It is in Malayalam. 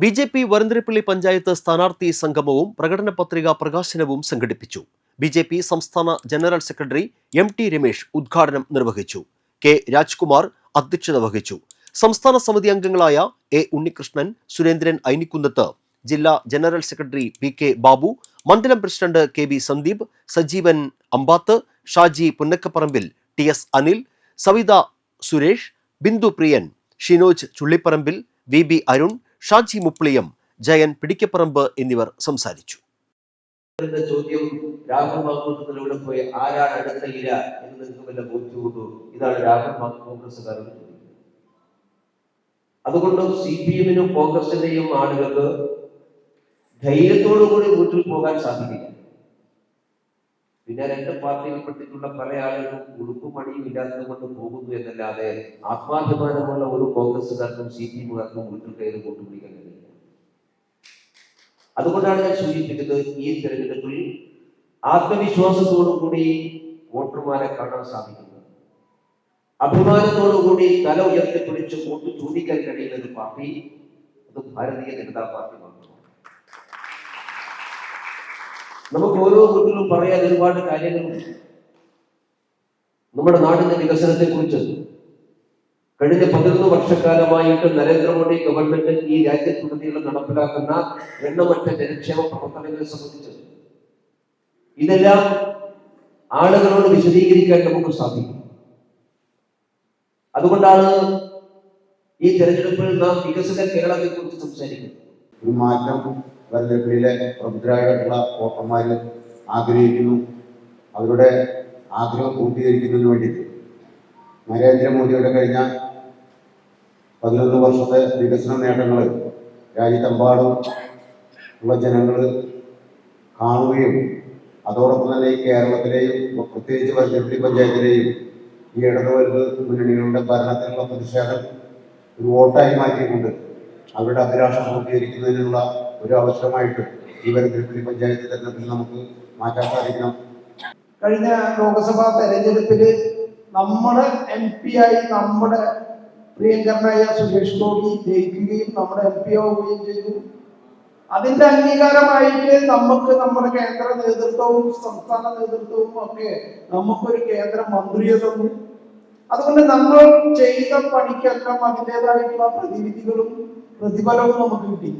B J P Varantharappilly panchayat സ്ഥാനാർത്ഥി സംഗമവും പ്രകടന പത്രിക പ്രകാശനവും സംഘടിപ്പിച്ചു. ബി ജെ പി സംസ്ഥാന general secretary M T Ramesh ഉദ്ഘാടനം നിർവഹിച്ചു. കെ രാജ്കുമാർ അധ്യക്ഷത വഹിച്ചു. സംസ്ഥാന സമിതി അംഗങ്ങളായ എ ഉണ്ണികൃഷ്ണൻ സുരേന്ദ്രൻ ഐനിക്കുന്നത്ത് ജില്ലാ general secretary P K Babu മണ്ഡലം president K B Sandeep Sajeevan Ambath Shaji Punnakkaparambil T S Anil Savitha Suresh Bindu Priyan Shinoj Chullipparambil V B Arun Shaji Mupliyam Jayan Pidikkaparambu എന്നിവർ സംസാരിച്ചു. ചോദ്യം രാഹുൽ മാങ്കൂട്ടത്തിലൂടെ പോയി ആരാണ് അടുത്ത ഇര എന്ന് നിങ്ങൾക്ക് വല്ല ബോധ്യമുണ്ടോ? ഇതാണ് രാഹുൽ മാങ്ക് കോൺഗ്രസ്സുകാരുടെ അതുകൊണ്ട് സി പി എമ്മിനും കോൺഗ്രസിന്റെയും ആളുകൾക്ക് ധൈര്യത്തോടു കൂടി വീട്ടിൽ പോകാൻ സാധിക്കില്ല. പിന്നെ രണ്ട് പാർട്ടിയിൽപ്പെട്ടിട്ടുള്ള പല ആളുകളും ഉടുപ്പും മണിയും ഇല്ലാത്തത് കൊണ്ട് പോകുന്നു എന്നല്ലാതെ ആത്മാഭിമാനമുള്ള ഒരു കോൺഗ്രസുകാർക്കും സി പി എമ്മുകാർക്കും വീട്ടിൽ കയറി കൂട്ടുപിടിക്കാൻ കഴിയില്ല. അതുകൊണ്ടാണ് ഞാൻ സൂചിപ്പിക്കുന്നത് ഈ തെരഞ്ഞെടുപ്പിൽ ആത്മവിശ്വാസത്തോടുകൂടി വോട്ടർമാരെ കാണാൻ സാധിക്കുന്നത് അഭിമാനത്തോടുകൂടി തല ഉയർത്തിപ്പിടിച്ച് വോട്ട് ചൂണ്ടിക്കാൻ കഴിയുന്ന ഒരു പാർട്ടി അത് ഭാരതീയ ജനതാ പാർട്ടി മാത്രമാണ്. നമുക്ക് ഓരോ വീട്ടിലും പറയാൻ ഒരുപാട് കാര്യങ്ങളുണ്ട്. നമ്മുടെ നാടിന്റെ വികസനത്തെ കുറിച്ച് കഴിഞ്ഞ പതിനൊന്ന് വർഷക്കാലമായിട്ട് നരേന്ദ്രമോദി ഗവൺമെന്റ് ഈ രാജ്യത്തുടനീളം നടപ്പിലാക്കുന്ന എണ്ണമറ്റ ജനക്ഷേമ പ്രവർത്തനങ്ങളെ സംബന്ധിച്ച് ഇതെല്ലാം ആളുകളോട് വിശദീകരിക്കാൻ നമുക്ക് സാധിക്കും. അതുകൊണ്ടാണ് ഈ തെരഞ്ഞെടുപ്പിൽ നാം വികസിത കേരളത്തെ കുറിച്ച് സംസാരിക്കുന്നത്. ഈ മാറ്റം വരലപ്പിലെ പ്രബുദ്ധരായിട്ടുള്ള വോട്ടർമാർ ആഗ്രഹിക്കുന്നു. അവരുടെ ആഗ്രഹം പൂർത്തീകരിക്കുന്നതിന് വേണ്ടിയിട്ട്. നരേന്ദ്രമോദിയുടെ കഴിഞ്ഞ പതിനൊന്ന് വർഷത്തെ വികസന നേട്ടങ്ങൾ രാജ്യത്തെമ്പാടും ഉള്ള ജനങ്ങൾ കാണുകയും അതോടൊപ്പം തന്നെ ഈ കേരളത്തിലെയും പ്രത്യേകിച്ച് വല്ലപ്പള്ളി പഞ്ചായത്തിലെയും ഈ ഇടതുവരുന്ന മുന്നണികളുടെ ഭരണത്തിലുള്ള പ്രതിഷേധം ഒരു വോട്ടായി മാറ്റിയിട്ടുണ്ട്. അവരുടെ അഭിലാഷം പൂർത്തീകരിക്കുന്നതിനുള്ള ഒരു അവസരമായിട്ട് ഈ വരത്തിരി പഞ്ചായത്ത് തെരഞ്ഞെടുപ്പിൽ നമുക്ക് മാറ്റാൻ സാധിക്കണം. കഴിഞ്ഞ ലോക്സഭാ തെരഞ്ഞെടുപ്പിൽ നമ്മുടെ എം പി ആയി നമ്മുടെ പ്രിയങ്കരനായ സുരേഷ് ഗോപി ജയിക്കുകയും നമ്മുടെ എം പി ആവുകയും ചെയ്തു. അതിന്റെ അംഗീകാരമായിട്ട് നമുക്ക് നമ്മുടെ കേന്ദ്ര നേതൃത്വവും സംസ്ഥാന നേതൃത്വവും ഒക്കെ നമുക്കൊരു കേന്ദ്ര മന്ത്രിയെ തന്നു. അതുകൊണ്ട് നമ്മൾ ചെയ്ത പണിക്കെല്ലാം അതിന്റെതായിട്ടുള്ള പ്രതിവിധികളും പ്രതിഫലവും നമുക്ക് കിട്ടി.